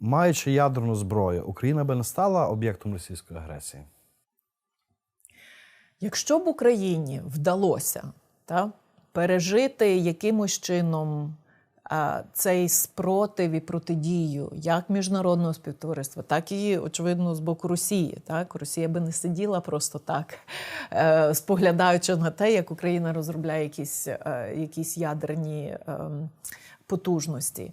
маючи ядерну зброю, Україна би не стала об'єктом російської агресії. Якщо б Україні вдалося та, пережити якимось чином а, цей спротив і протидію як міжнародного співтовариства, так і, очевидно, з боку Росії. Так? Росія би не сиділа просто так, е, споглядаючи на те, як Україна розробляє якісь, е, якісь ядерні е, потужності.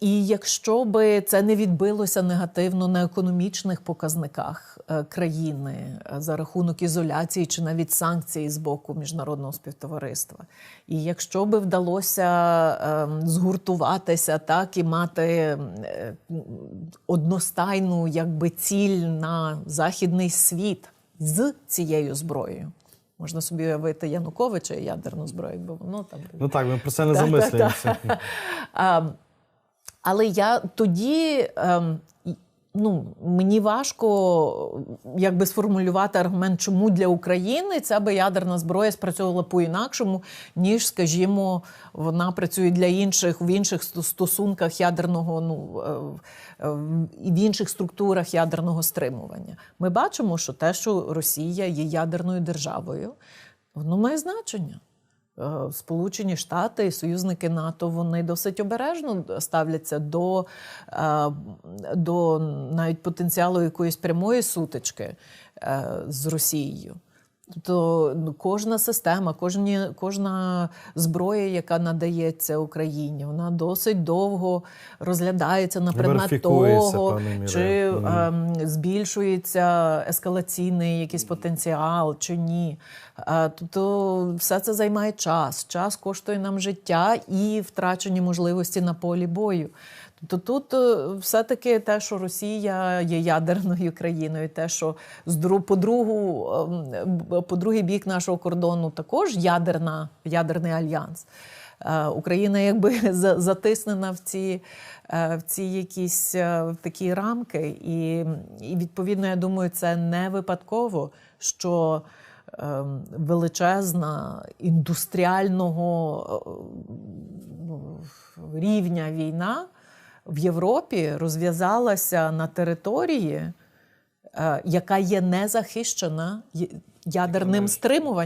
І якщо би це не відбилося негативно на економічних показниках е, країни е, за рахунок ізоляції чи навіть санкцій з боку міжнародного співтовариства, і якщо би вдалося е, згуртуватися так і мати е, одностайну якби ціль на західний світ з цією зброєю. Можна собі уявити Януковича і ядерну зброю, якби воно там Ну так, ми про це не замислюємося. Але я тоді. ем, Ну, мені важко якби сформулювати аргумент, чому для України ця би ядерна зброя спрацьовувала по-інакшому, ніж, скажімо, вона працює для інших в інших стосунках ядерного, ну е, е, в інших структурах ядерного стримування. Ми бачимо, що те, що Росія є ядерною державою, воно має значення. Е, Сполучені Штати і союзники НАТО вони досить обережно ставляться до, е, до навіть потенціалу якоїсь прямої сутички е, з Росією. Тобто ну, кожна система, кожні, кожна зброя, яка надається Україні, вона досить довго розглядається на предмет того, чи ем, збільшується ескалаційний якийсь потенціал чи ні. Е, Тобто все це займає час. Час коштує нам життя і втрачені можливості на полі бою. Тобто тут е, все-таки те, що Росія є ядерною країною, те, що з дру- по, другу, ем, по другий бік нашого кордону також ядерна, ядерний альянс. Е, Україна якби затиснена в ці, е, в ці якісь е, в такі рамки. І, і відповідно, я думаю, це не випадково, що ем, величезна індустріального рівня війна в Європі розв'язалася на території, яка є незахищена ядерним стримуванням.